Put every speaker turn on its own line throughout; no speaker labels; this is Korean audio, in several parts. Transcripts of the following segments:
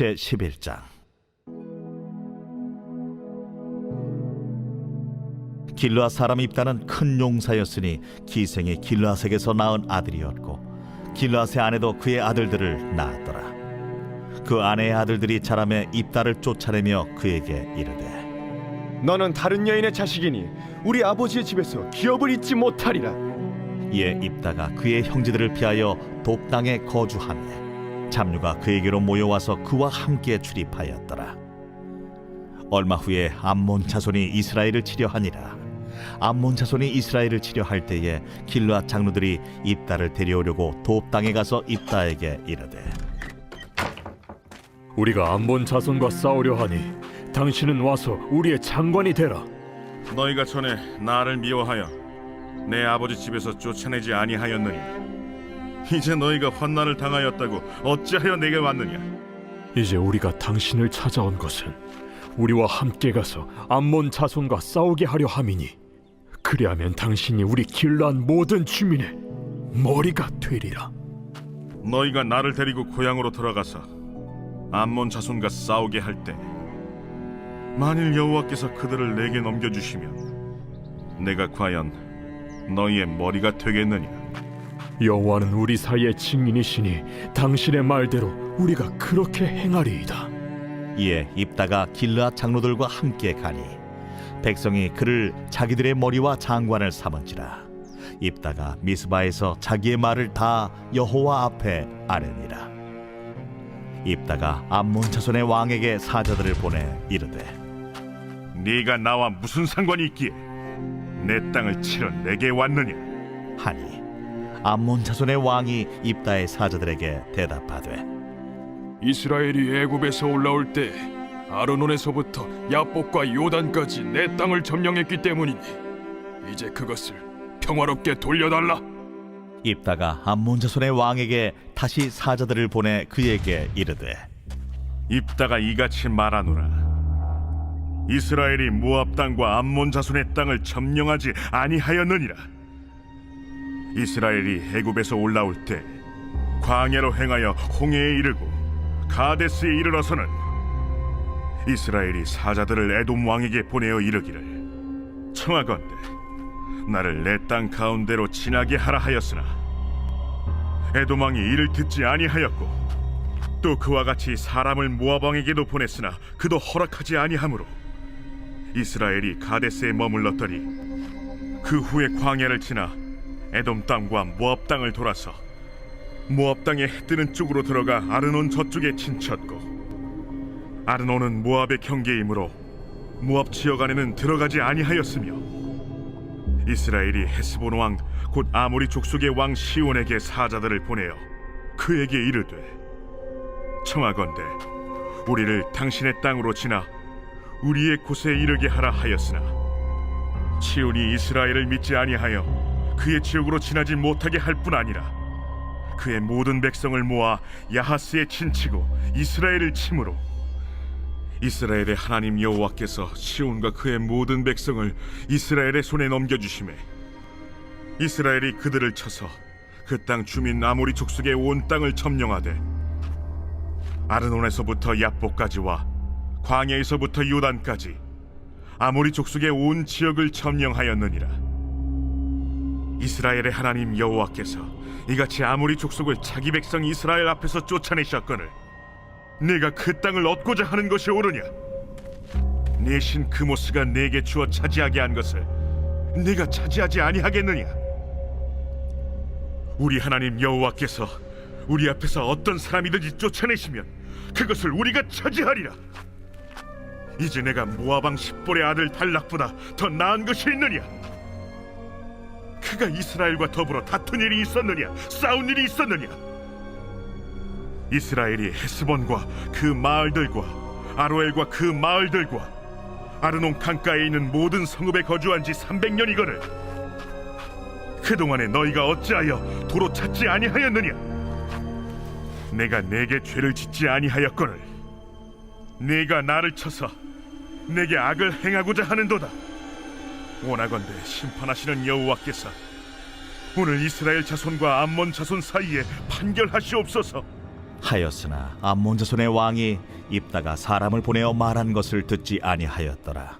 제 11장 길르앗 사람 입다는 큰 용사였으니 기생이 길르앗에게서 낳은 아들이었고 길르앗의 아내도 그의 아들들을 낳았더라 그 아내의 아들들이 자라매 입다를 쫓아내며 그에게 이르되
너는 다른 여인의 자식이니 우리 아버지의 집에서 기업을 잊지 못하리라.
이에 입다가 그의 형제들을 피하여 독당에 거주하며 잡류가 그에게로 모여와서 그와 함께 출입하였더라. 얼마 후에 암몬 자손이 이스라엘을 치려하니라. 암몬 자손이 이스라엘을 치려할 때에 길르앗 장로들이 입다를 데려오려고 돕당에 가서 입다에게 이르되
우리가 암본 자손과 싸우려 하니 당신은 와서 우리의 장관이 되라.
너희가 전에 나를 미워하여 내 아버지 집에서 쫓아내지 아니하였느냐 이제 너희가 환난을 당하였다고 어찌하여 내게 왔느냐
이제 우리가 당신을 찾아온 것은 우리와 함께 가서 암몬 자손과 싸우게 하려 함이니 그리하면 당신이 우리 길란 모든 주민의 머리가 되리라.
너희가 나를 데리고 고향으로 돌아가서 암몬 자손과 싸우게 할 때 만일 여호와께서 그들을 내게 넘겨주시면 내가 과연 너희의 머리가 되겠느냐
여호와는 우리 사이의 증인이시니 당신의 말대로 우리가 그렇게 행하리이다.
이에 입다가 길르앗 장로들과 함께 가니 백성이 그를 자기들의 머리와 장관을 삼은지라. 입다가 미스바에서 자기의 말을 다 여호와 앞에 아뢰니라. 입다가 암몬 자손의 왕에게 사자들을 보내 이르되
네가 나와 무슨 상관이 있기에 내 땅을 치러 내게 왔느냐?
하니 암몬 자손의 왕이 입다의 사자들에게 대답하되
이스라엘이 애굽에서 올라올 때 아르논에서부터 야복과 요단까지 내 땅을 점령했기 때문이니 이제 그것을 평화롭게 돌려달라.
입다가 암몬 자손의 왕에게 다시 사자들을 보내 그에게 이르되
입다가 이같이 말하노라 이스라엘이 모압 땅과 암몬 자손의 땅을 점령하지 아니하였느니라 이스라엘이 애굽에서 올라올 때 광야로 행하여 홍해에 이르고 가데스에 이르러서는 이스라엘이 사자들을 에돔 왕에게 보내어 이르기를 청하건대 나를 내 땅 가운데로 지나게 하라 하였으나 에돔 왕이 이를 듣지 아니하였고 또 그와 같이 사람을 모압 왕에게도 보냈으나 그도 허락하지 아니하므로 이스라엘이 가데스에 머물렀더니 그 후에 광야를 지나 에돔 땅과 모압 땅을 돌아서 모압 땅의 해 뜨는 쪽으로 들어가 아르논 저쪽에 친쳤고 아르논은 모압의 경계이므로 모압 지역 안에는 들어가지 아니하였으며 이스라엘이 헤스본 왕 곧 아모리 족속의 왕 시온에게 사자들을 보내어 그에게 이르되 청하건대 우리를 당신의 땅으로 지나 우리의 곳에 이르게 하라 하였으나 시온이 이스라엘을 믿지 아니하여 그의 지역으로 지나지 못하게 할 뿐 아니라 그의 모든 백성을 모아 야하스에 친치고 이스라엘을 침으로 이스라엘의 하나님 여호와께서 시온과 그의 모든 백성을 이스라엘의 손에 넘겨 주심에 이스라엘이 그들을 쳐서 그 땅 주민 아모리 족속의 온 땅을 점령하되 아르논에서부터 야복까지와 광야에서부터 요단까지 아모리 족속의 온 지역을 점령하였느니라 이스라엘의 하나님 여호와께서 이같이 아모리 족속을 자기 백성 이스라엘 앞에서 쫓아내셨거늘 네가 그 땅을 얻고자 하는 것이 옳으냐? 내 신 그모스가 내게 주어 차지하게 한 것을 네가 차지하지 아니하겠느냐? 우리 하나님 여호와께서 우리 앞에서 어떤 사람이든지 쫓아내시면 그것을 우리가 차지하리라. 이제 내가 모아방 십볼의 아들 달락보다 더 나은 것이 있느냐 그가 이스라엘과 더불어 다툰 일이 있었느냐 싸운 일이 있었느냐? 이스라엘이 헤스본과 그 마을들과 아로엘과 그 마을들과 아르논 강가에 있는 모든 성읍에 거주한 지 300년이거늘 그동안에 너희가 어찌하여 도로 찾지 아니하였느냐? 내가 내게 죄를 짓지 아니하였거늘 네가 나를 쳐서 내게 악을 행하고자 하는도다 원하건대 심판하시는 여호와께서 오늘 이스라엘 자손과 암몬 자손 사이에 판결하시옵소서
하였으나 암몬 자손의 왕이 입다가 사람을 보내어 말한 것을 듣지 아니하였더라.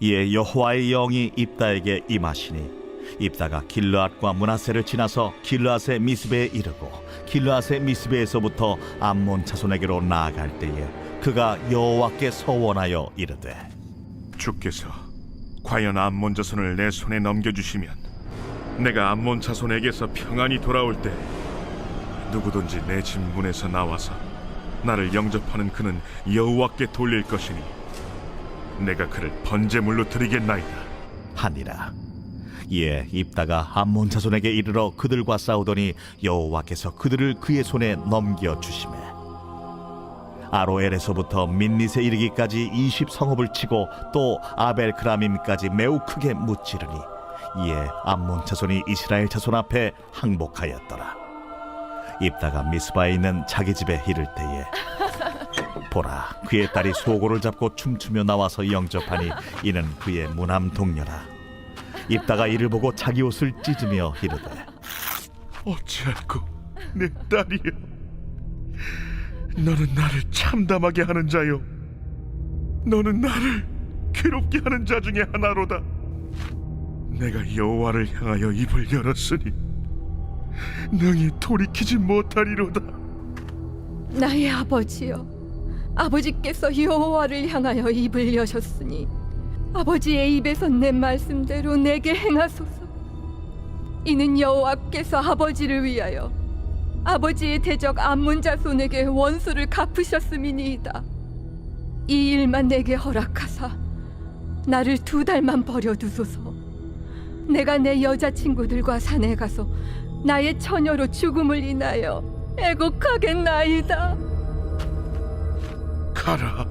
이에 여호와의 영이 입다에게 임하시니 입다가 길르앗과 문하세를 지나서 길르앗의 미스베에 이르고 길르앗의 미스베에서부터 암몬 자손에게로 나아갈 때에 그가 여호와께 서원하여 이르되
주께서 과연 암몬 자손을 내 손에 넘겨주시면 내가 암몬 자손에게서 평안히 돌아올 때 누구든지 내 진문에서 나와서 나를 영접하는 그는 여호와께 돌릴 것이니 내가 그를 번제물로 드리겠나이다
하니라. 이에 입다가 암몬 자손에게 이르러 그들과 싸우더니 여호와께서 그들을 그의 손에 넘겨 주시매 아로엘에서부터 민닛에 이르기까지 20 성읍을 치고 또 아벨크라밈까지 매우 크게 무찌르니 이에 암몬 자손이 이스라엘 자손 앞에 항복하였더라. 입다가 미스바에 있는 자기 집에 이를 때에 보라 그의 딸이 소고를 잡고 춤추며 나와서 영접하니 이는 그의 무남 동료라 입다가 이를 보고 자기 옷을 찢으며 이르되
어찌할꼬 내 딸이여 너는 나를 참담하게 하는 자요. 너는 나를 괴롭게 하는 자 중에 하나로다. 내가 여호와를 향하여 입을 열었으니 능히 돌이키지 못하리로다.
나의 아버지여 아버지께서 여호와를 향하여 입을 여셨으니 아버지의 입에서 내 말씀대로 내게 행하소서. 이는 여호와께서 아버지를 위하여 아버지의 대적 암문 자손에게 원수를 갚으셨음이니이다. 이 일만 내게 허락하사 나를 두 달만 버려두소서. 내가 내 여자친구들과 산에 가서 나의 처녀로 죽음을 인하여 애곡하겠나이다.
가라.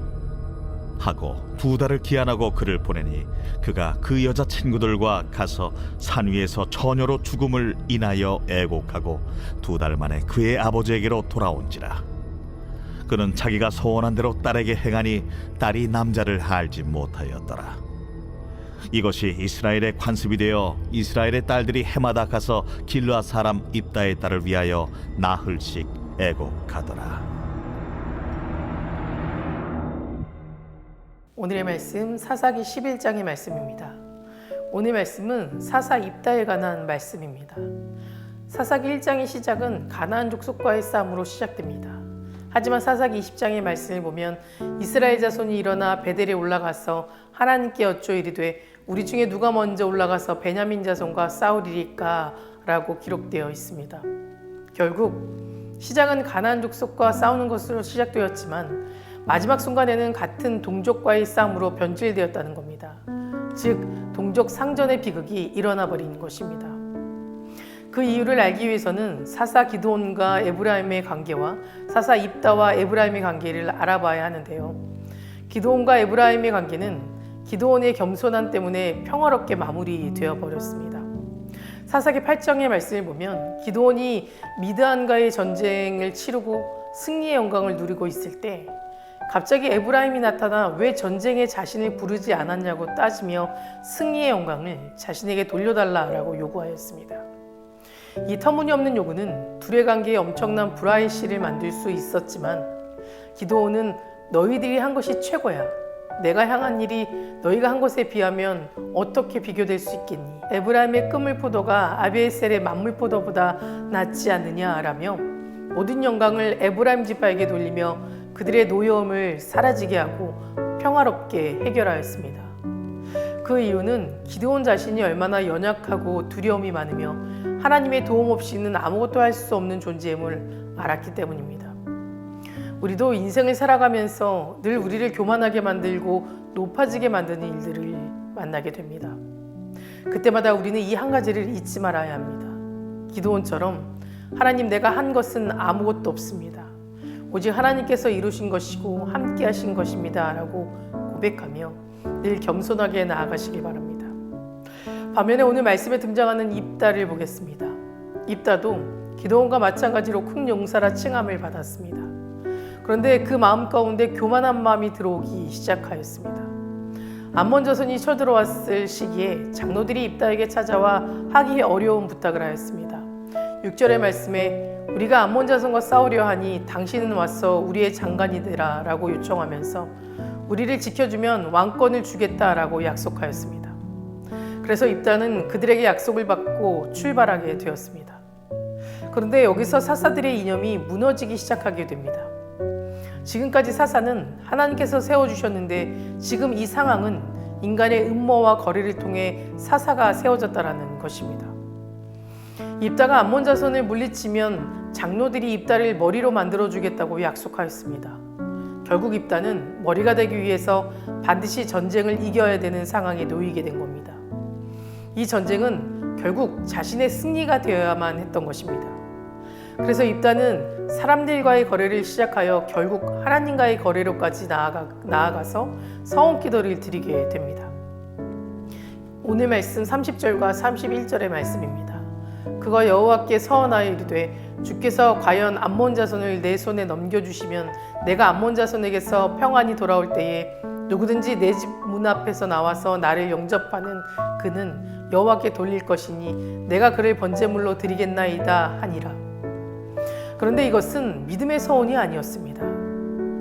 하고 두 달을 기한하고 그를 보내니 그가 그 여자 친구들과 가서 산 위에서 처녀로 죽음을 인하여 애곡하고 두 달 만에 그의 아버지에게로 돌아온지라. 그는 자기가 소원한 대로 딸에게 행하니 딸이 남자를 알지 못하였더라. 이것이 이스라엘의 관습이 되어 이스라엘의 딸들이 해마다 가서 길르앗 사람 입다의 딸을 위하여 나흘씩 애곡하더라
오늘의 말씀 사사기 11장의 말씀입니다. 오늘 말씀은 사사 입다에 관한 말씀입니다. 사사기 1장의 시작은 가나안 족속과의 싸움으로 시작됩니다. 하지만 사사기 20장의 말씀을 보면 이스라엘 자손이 일어나 베델에 올라가서 하나님께 여쭈어 이르되 우리 중에 누가 먼저 올라가서 베냐민 자손과 싸우리리까라고 기록되어 있습니다. 결국 시작은 가나안 족속과 싸우는 것으로 시작되었지만 마지막 순간에는 같은 동족과의 싸움으로 변질되었다는 겁니다. 즉 동족 상전의 비극이 일어나 버린 것입니다. 그 이유를 알기 위해서는 사사 기도온과 에브라임의 관계와 사사 입다와 에브라임의 관계를 알아봐야 하는데요. 기도온과 에브라임의 관계는 기도온의 겸손함 때문에 평화롭게 마무리되어 버렸습니다. 사사기 8장의 말씀을 보면 기도온이 미드안과의 전쟁을 치르고 승리의 영광을 누리고 있을 때 갑자기 에브라임이 나타나 왜 전쟁에 자신을 부르지 않았냐고 따지며 승리의 영광을 자신에게 돌려달라라고 요구하였습니다. 이 터무니없는 요구는 둘의 관계에 엄청난 불화의 씨를 만들 수 있었지만 기도원은 너희들이 한 것이 최고야. 내가 향한 일이 너희가 한 것에 비하면 어떻게 비교될 수 있겠니? 에브라임의 끄물 포도가 아비에셀의 만물 포도보다 낫지 않느냐라며 모든 영광을 에브라임 지파에게 돌리며 그들의 노여움을 사라지게 하고 평화롭게 해결하였습니다. 그 이유는 기드온 자신이 얼마나 연약하고 두려움이 많으며 하나님의 도움 없이는 아무것도 할 수 없는 존재임을 알았기 때문입니다. 우리도 인생을 살아가면서 늘 우리를 교만하게 만들고 높아지게 만드는 일들을 만나게 됩니다. 그때마다 우리는 이 한 가지를 잊지 말아야 합니다. 기도원처럼 하나님 내가 한 것은 아무것도 없습니다. 오직 하나님께서 이루신 것이고 함께 하신 것입니다. 라고 고백하며 늘 겸손하게 나아가시기 바랍니다. 반면에 오늘 말씀에 등장하는 입다를 보겠습니다. 입다도 기도원과 마찬가지로 큰 용사라 칭함을 받았습니다. 그런데 그 마음 가운데 교만한 마음이 들어오기 시작하였습니다. 암몬 자손이 쳐들어왔을 시기에 장로들이 입다에게 찾아와 하기 어려운 부탁을 하였습니다. 6절의 말씀에 우리가 암몬 자손과 싸우려 하니 당신은 와서 우리의 장관이 되라라고 요청하면서 우리를 지켜주면 왕권을 주겠다라고 약속하였습니다. 그래서 입단은 그들에게 약속을 받고 출발하게 되었습니다. 그런데 여기서 사사들의 이념이 무너지기 시작하게 됩니다. 지금까지 사사는 하나님께서 세워주셨는데 지금 이 상황은 인간의 음모와 거래를 통해 사사가 세워졌다라는 것입니다. 입다가 암몬 자손을 물리치면 장로들이 입다를 머리로 만들어 주겠다고 약속하였습니다. 결국 입다는 머리가 되기 위해서 반드시 전쟁을 이겨야 되는 상황에 놓이게 된 겁니다. 이 전쟁은 결국 자신의 승리가 되어야만 했던 것입니다. 그래서 입다는 사람들과의 거래를 시작하여 결국 하나님과의 거래로까지 나아가, 나아가서 서원 기도를 드리게 됩니다. 오늘 말씀 30절과 31절의 말씀입니다. 그가 여호와께 서원하여 이르되 주께서 과연 암몬 자손을 내 손에 넘겨주시면 내가 암몬 자손에게서 평안이 돌아올 때에 누구든지 내 집 문 앞에서 나와서 나를 영접하는 그는 여호와께 돌릴 것이니 내가 그를 번제물로 드리겠나이다 하니라. 그런데 이것은 믿음의 서원이 아니었습니다.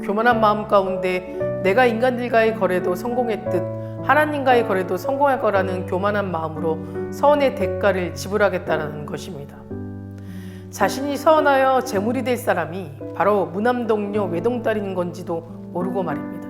교만한 마음 가운데 내가 인간들과의 거래도 성공했듯 하나님과의 거래도 성공할 거라는 교만한 마음으로 서원의 대가를 지불하겠다는 것입니다. 자신이 서원하여 재물이 될 사람이 바로 무남동료 외동딸인 건지도 모르고 말입니다.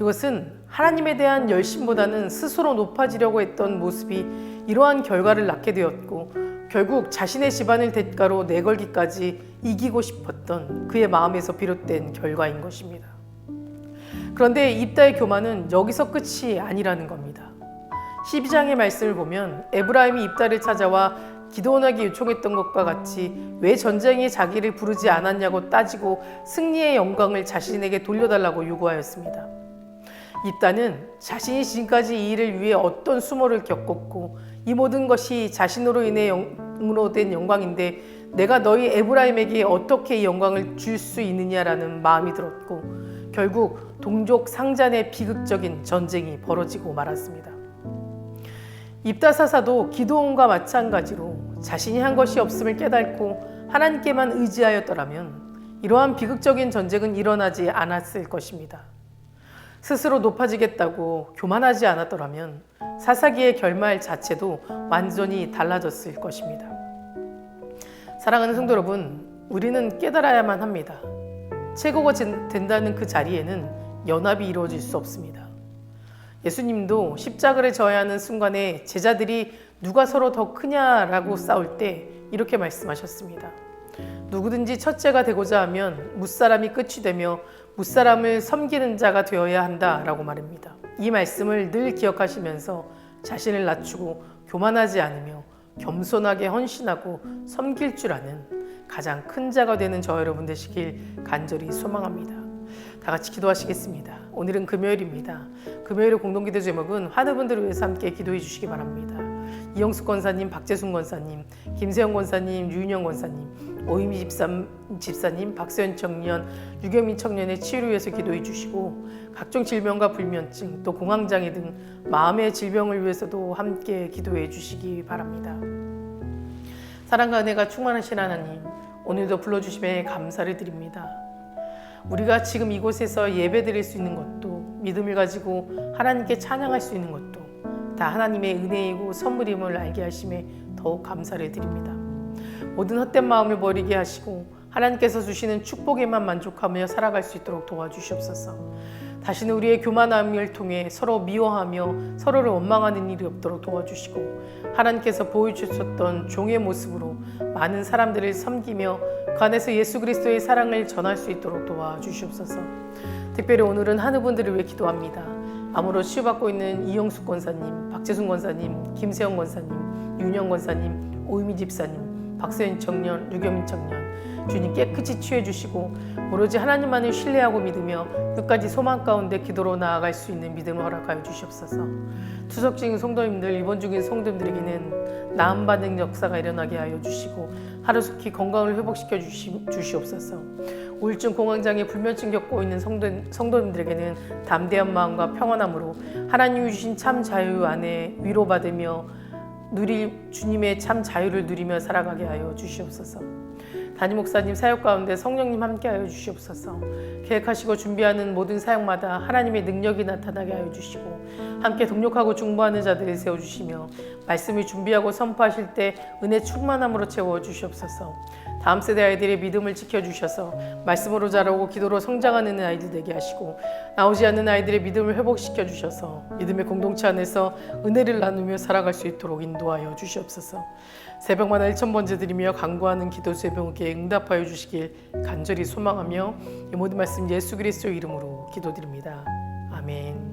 이것은 하나님에 대한 열심보다는 스스로 높아지려고 했던 모습이 이러한 결과를 낳게 되었고 결국 자신의 집안을 대가로 내걸기까지 이기고 싶었던 그의 마음에서 비롯된 결과인 것입니다. 그런데 입다의 교만은 여기서 끝이 아니라는 겁니다. 12장의 말씀을 보면 에브라임이 입다를 찾아와 기도원에게 요청했던 것과 같이 왜 전쟁에 자기를 부르지 않았냐고 따지고 승리의 영광을 자신에게 돌려달라고 요구하였습니다. 입다는 자신이 지금까지 이 일을 위해 어떤 수모를 겪었고 이 모든 것이 자신으로 인해 영으로 된 영광인데 내가 너희 에브라임에게 어떻게 이 영광을 줄 수 있느냐라는 마음이 들었고 결국 동족 상잔의 비극적인 전쟁이 벌어지고 말았습니다. 입다사사도 기도원과 마찬가지로 자신이 한 것이 없음을 깨닫고 하나님께만 의지하였더라면 이러한 비극적인 전쟁은 일어나지 않았을 것입니다. 스스로 높아지겠다고 교만하지 않았더라면 사사기의 결말 자체도 완전히 달라졌을 것입니다. 사랑하는 성도 여러분, 우리는 깨달아야만 합니다. 최고가 된다는 그 자리에는 연합이 이루어질 수 없습니다. 예수님도 십자가를 져야 하는 순간에 제자들이 누가 서로 더 크냐라고 싸울 때 이렇게 말씀하셨습니다. 누구든지 첫째가 되고자 하면 무사람이 끝이 되며 무사람을 섬기는 자가 되어야 한다라고 말합니다. 이 말씀을 늘 기억하시면서 자신을 낮추고 교만하지 않으며 겸손하게 헌신하고 섬길 줄 아는 가장 큰 자가 되는 저 여러분 되시길 간절히 소망합니다. 다 같이 기도하시겠습니다. 오늘은 금요일입니다. 금요일의 공동기도 제목은 환우분들을 위해서 함께 기도해 주시기 바랍니다. 이영숙 권사님, 박재순 권사님, 김세영 권사님, 유인영 권사님, 오이미 집사, 집사 님, 박세현 청년, 유경민 청년의 치유를 위해서 기도해 주시고 각종 질병과 불면증, 또 공황장애 등 마음의 질병을 위해서도 함께 기도해 주시기 바랍니다. 사랑과 은혜가 충만하신 하나님, 오늘도 불러주심에 감사를 드립니다. 우리가 지금 이곳에서 예배 드릴 수 있는 것도 믿음을 가지고 하나님께 찬양할 수 있는 것도 다 하나님의 은혜이고 선물임을 알게 하심에 더욱 감사를 드립니다. 모든 헛된 마음을 버리게 하시고 하나님께서 주시는 축복에만 만족하며 살아갈 수 있도록 도와주시옵소서. 다시는 우리의 교만함을 통해 서로 미워하며 서로를 원망하는 일이 없도록 도와주시고 하나님께서 보여주셨던 종의 모습으로 많은 사람들을 섬기며 그 안에서 예수 그리스도의 사랑을 전할 수 있도록 도와주시옵소서. 특별히 오늘은 하느분들을 위해 기도합니다. 암으로 치유받고 있는 이영숙 권사님, 박재순 권사님, 김세영 권사님, 윤영 권사님, 오이미 집사님, 박세현 청년, 유경민 청년 주님 깨끗이 치유해 주시고 오로지 하나님만을 신뢰하고 믿으며 끝까지 소망 가운데 기도로 나아갈 수 있는 믿음을 허락하여 주시옵소서. 투석 중인 성도님들, 입원 중인 성도님들에게는 나음 받는 역사가 일어나게 하여 주시고 하루속히 건강을 회복시켜 주시, 주시옵소서. 우울증, 공황장애, 불면증 겪고 있는 성도, 성도님들에게는 담대한 마음과 평안함으로 하나님이 주신 참 자유 안에 위로받으며 누릴 주님의 참 자유를 누리며 살아가게 하여 주시옵소서. 담임 목사님 사역 가운데 성령님 함께하여 주시옵소서. 계획하시고 준비하는 모든 사역마다 하나님의 능력이 나타나게 하여 주시고 함께 동력하고 중보하는 자들을 세워 주시며 말씀을 준비하고 선포하실 때 은혜 충만함으로 채워 주시옵소서. 다음 세대 아이들의 믿음을 지켜 주셔서 말씀으로 자라고 기도로 성장하는 아이들 되게 하시고 나오지 않는 아이들의 믿음을 회복시켜 주셔서 믿음의 공동체 안에서 은혜를 나누며 살아갈 수 있도록 인도하여 주시옵소서. 새벽마다 1천 번째 드리며 간구하는 기도 제목에 응답하여 주시길 간절히 소망하며 이 모든 말씀 예수 그리스도 이름으로 기도드립니다. 아멘.